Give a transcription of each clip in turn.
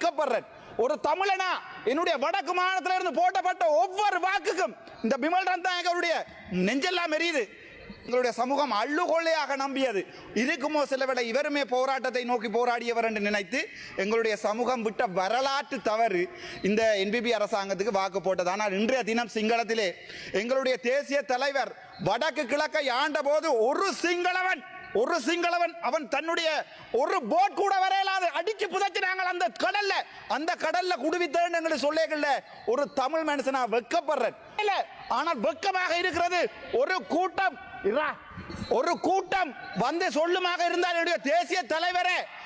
வெட்கப்படுறேன். ஒரு தமிழனா என்னுடைய வடக்கு மாநிலத்தில் இருந்து போட்டப்பட்ட ஒவ்வொரு வாக்குக்கும் இந்த பிமல் தான் அவருடைய நெஞ்செல்லாம் எரியுது. எங்களுடைய சமூகம் அள்ளுகொள்ளையாக நம்பியது. இருக்குமோ சில இவருமே போராட்டத்தை நோக்கி போராடியவர் என்று நினைத்து எங்களுடைய சமூகம் விட்ட வரலாற்று தவறு இந்த என்பிபி அரசாங்கத்துக்கு வாக்கு போட்டது. ஆனால் இன்றைய தினம் சிங்களத்திலே எங்களுடைய தேசிய தலைவர் வடக்கு கிழக்கை ஆண்ட போது ஒரு சிங்களவன் ஒரு சிங்களவன் அவன் தன்னுடைய ஒரு போட் கூட வரையலாது அடிச்சு புதைச்சு நாங்கள் அந்த கடல்ல. அந்த கடல்ல குடுவித்தேன் என்று சொல்லேகல்ல ஒரு தமிழ் மனுஷனா வெக்கப்படுறேன். இல்ல ஆனால் வெக்கமாக இருக்கிறது ஒரு கூட்டம். ஒரு கூட்டம். வந்து சொல்லுமாக இருந்தால் என்னுடைய தேசிய தலைவரே.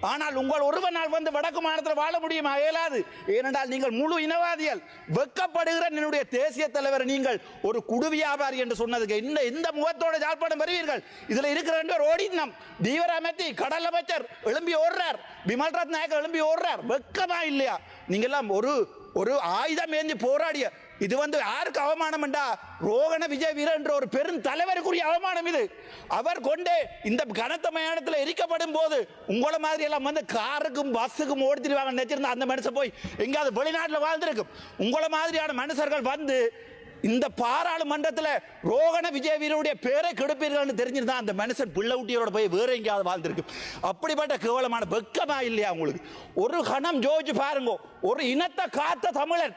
ஆனால் உங்கள் ஒருவர் நாள் வந்து வடக்கு மாநிலத்தில் வாழ முடியுமா? இயலாது. ஏனென்றால் நீங்கள் முழு இனவாதிகள். வெக்கப்படுகிற என்னுடைய தேசிய தலைவர் நீங்கள் ஒரு குடு வியாபாரி என்று சொன்னதுக்கு இந்த இந்த முகத்தோட ஜாழ்ப்பாணம் வருவீர்கள். இதில் இருக்கிற ரெண்டு பேர் ஓடினம் தீவிர அமைத்தி கடல் அமைச்சர் எழும்பி ஓடுறார். விமல் ரத் நாயக்கர் எழும்பி ஓடுறார். வெக்கமா இல்லையா? நீங்கள்லாம் ஒரு ஒரு ஆயுதம் ஏந்தி போராடிய. இது வந்து யாருக்கு அவமானம் என்றா ரோகண விஜய் வீரர் என்ற ஒரு பெரும் தலைவருக்குரிய அவமானம் இது. அவர் கொண்டே இந்த கனத்த மயானத்தில் எரிக்கப்படும் போது உங்களை மாதிரி எல்லாம் வந்து காருக்கும் பஸ்ஸுக்கும் ஓடித்திருவாங்க நினைச்சிருந்தா அந்த மனுஷன் போய் எங்கேயாவது வெளிநாட்டில் வாழ்ந்திருக்கும். உங்களை மாதிரியான மனுஷர்கள் வந்து இந்த பாராளுமன்றத்தில் ரோகண விஜய் வீரருடைய பேரை கெடுப்பீர்கள்னு தெரிஞ்சிருந்தா அந்த மனுஷன் பிள்ளை ஊட்டியோட போய் வேற எங்கேயாவது வாழ்ந்திருக்கு. அப்படிப்பட்ட கேவலமான வெக்கமா இல்லையா உங்களுக்கு? ஒரு கணம் ஜோதிச்சு பாருங்க. ஒரு இனத்தை காத்த தமிழன்.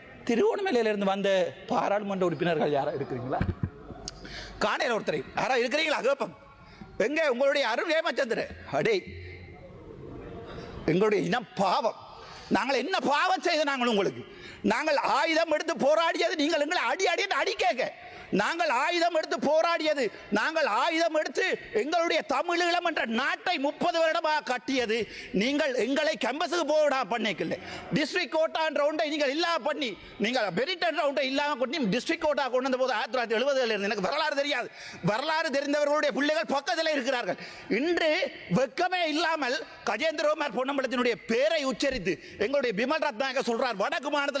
திருவோணமலையிலிருந்து வந்த பாராளுமன்ற உறுப்பினர்கள் யாராக இருக்கிறீங்களா? காணையில் ஒருத்தரை. யாராக இருக்கிறீங்களா? கேப்பம் எங்கே? உங்களுடைய அருள் ஏமாச்சந்திர அடே. எங்களுடைய இனம் பாவம். நாங்கள் என்ன பாவம் செய்த நாங்கள் உங்களுக்கு? நாங்கள் ஆயுதம் எடுத்து போராடியது நீங்கள் எங்களை அடி அடி அடி கேட்க. நாங்கள் ஆயுதம் எடுத்து போராடியது நாங்கள் ஆயுதம் எடுத்து எங்களுடைய தமிழீழம் என்ற நாட்டை முப்பது வருடமாக கட்டியது. நீங்கள் எங்களை கேம்பஸுக்கு போடா பண்ணிக்கல. டிஸ்ட்ரிக்ட் கோட்டான் ரவுண்டை ஒன்றை நீங்கள் இல்லாம பண்ணி நீங்கள் பெரிட் என்ற ஒன்றை இல்லாமல் பண்ணி டிஸ்ட்ரிக்ட் கோட்டா கொண்டு வந்த போது ஆயிரத்தி தொள்ளாயிரத்தி எழுபதுல இருந்து எனக்கு வரலாறு தெரியாது. வரலாறு தெரிந்தவர்களுடைய பிள்ளைகள் பக்கத்தில் இருக்கிறார்கள். இன்று வெக்கமே இல்லாமல் கஜேந்திரகுமார் பொன்னம்பலத்தினுடைய பேரை உச்சரித்து எங்களுடைய பிமல் ரத்னாக சொல்றார் வடக்கு மாநிலத்தில்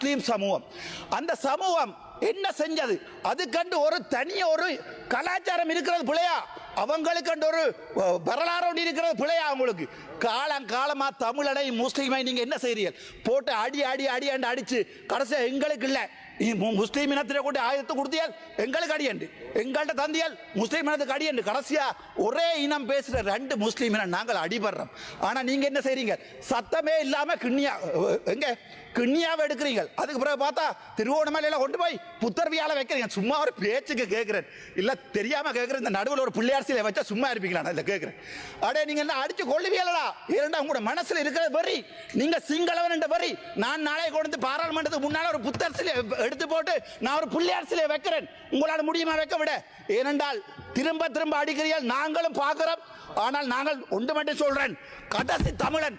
முஸ்லீம் சமூகம். அந்த சமூகம் என்ன செஞ்சது? அது கண்டு ஒரு தனிய ஒரு கலாச்சாரம் இருக்கிறது பிள்ளையா? அவங்களுக்கு ஒரு வரலாறு ஒன்று இருக்கிறது பிழையா அவங்களுக்கு. காலம் காலமாக தமிழனை முஸ்லீமை நீங்கள் என்ன செய்கிறீர்கள் போட்டு அடி அடி அடி அண்டு அடிச்சு கடைசியா எங்களுக்கு இல்லை. நீ முஸ்லீம் இனத்திலே கொண்டு ஆயுதத்தை கொடுத்தியால் எங்களுக்கு அடியண்டு. எங்கள்கிட்ட தந்தியால் முஸ்லீம் இனத்துக்கு அடியண்டு. கடைசியா ஒரே இனம் பேசுகிற ரெண்டு முஸ்லீம் இனம் நாங்கள் அடிபடுறோம். ஆனால் நீங்கள் என்ன செய்றீங்க? சத்தமே இல்லாமல் கிண்ணியா எங்கே? கிண்ணியாவை எடுக்கிறீங்க அதுக்கு பிறகு பார்த்தா திருவோணமலையில் கொண்டு போய் புத்தர்வியால் வைக்கிறீங்க. சும்மா ஒரு பேச்சுக்கு கேட்குறேன். இல்லை தெரியாமல் கேட்குறேன். இந்த நடுவில் ஒரு பிள்ளையார் சிலை வச்சா சும்மா இருப்பீங்களா நான் இதில் கேட்குறேன். அடே நீங்க என்ன அடிச்சு கொள்ளுவீங்களா இரண்டா உங்களோட மனசுல இருக்கிறது வரி நீங்க சிங்களவன் என்ற வரி நான் நாளை கொண்டு வந்து பாராளுமன்றத்துக்கு முன்னால் ஒரு புத்தர் சிலை எடுத்து போட்டு நான் ஒரு புள்ளி சிலை வைக்கிறேன். உங்களால் முடியுமா வைக்க விட? ஏனென்றால் திரும்ப திரும்ப அடிக்கிறீர்கள் நாங்களும் பார்க்குறோம். ஆனால் நாங்கள் ஒன்று மட்டும் சொல்றேன். கடைசி தமிழன்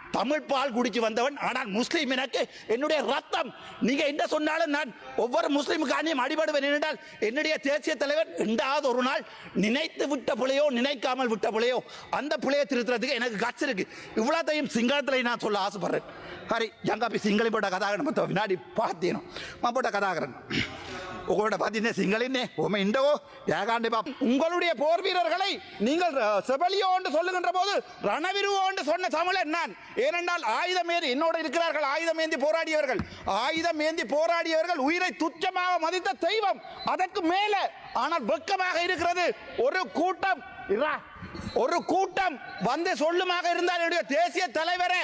தமிழ் பால் குடிச்சு வந்தவன். ஆனால் முஸ்லீம் எனக்கு என்னுடைய ரத்தம். நீங்க என்ன சொன்னாலும் நான் ஒவ்வொரு முஸ்லீமுக்கானியும் அடிபடுவேன் என்றால் என்னுடைய தேசிய தலைவர் ரெண்டாவது ஒரு நாள் நினைத்து விட்ட பிள்ளையோ நினைக்காமல் விட்ட பிள்ளையோ அந்த பிள்ளையை திருத்துறதுக்கு எனக்கு கட்சி இருக்கு. இவ்வளோத்தையும் சிங்களத்தில் நான் சொல்ல ஆசைப்படுறேன். ஹரி ஜங்காப்பி சிங்களம் போட்ட கதாகரன் பத்த வினாடி பார்த்தேனும் மா போட்ட கதாகரன். உங்களோட பார்த்தீங்கன்னா சிங்களின்னே உமை இண்டவோ ஏகாண்டிப்பா உங்களுடைய போர் வீரர்களை நீங்கள் செபலியோ என்று சொல்லுகின்ற போது ரணவிருவோ என்று சொன்ன தமிழன் நான். ஏனென்றால் ஆயுதம் ஏந்தி என்னோட இருக்கிறார்கள் ஆயுதம் ஏந்தி போராடியவர்கள். ஆயுதம் ஏந்தி போராடியவர்கள் உயிரை துச்சமாக மதித்த தெய்வம் அதற்கு மேலே. ஆனால் வெக்கமாக இருக்கிறது. ஒரு கூட்டம் ஒரு கூட்டம் வந்து சொல்லுமாக இருந்தால் என்னுடைய தேசிய தலைவரே.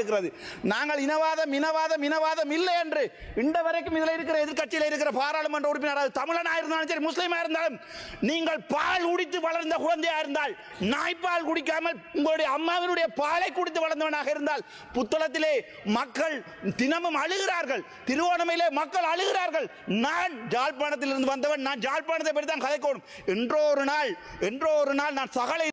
இருக்கிறது. நாங்கள் இனவாதம் இனவாதம் இனவாதம் இல்லை என்று இந்த வரைக்கும் இதில் இருக்கிற எதிர்கட்சியில் இருக்கிற பாராளுமன்ற உறுப்பினர் அது தமிழனாக இருந்தாலும் சரி முஸ்லீமாக இருந்தாலும் நீங்கள் பால் குடித்து வளர்ந்த குழந்தையாக இருந்தால் நாய்ப்பால் குடிக்காமல் உங்களுடைய அம்மாவினுடைய பாலை குடித்து வளர்ந்தவனாக இருந்தால் புத்தளத்திலே மக்கள் தினமும் அழுகிறார்கள். திருவோணமையிலே மக்கள் அழுகிறார்கள். நான் ஜாழ்ப்பாணத்தில் இருந்து வந்தவன் நான் ஜாழ்ப்பாணத்தை பற்றி தான் கதைக்கணும். என்றோ ஒரு நாள் என்றோ ஒரு நாள் நான் சகலை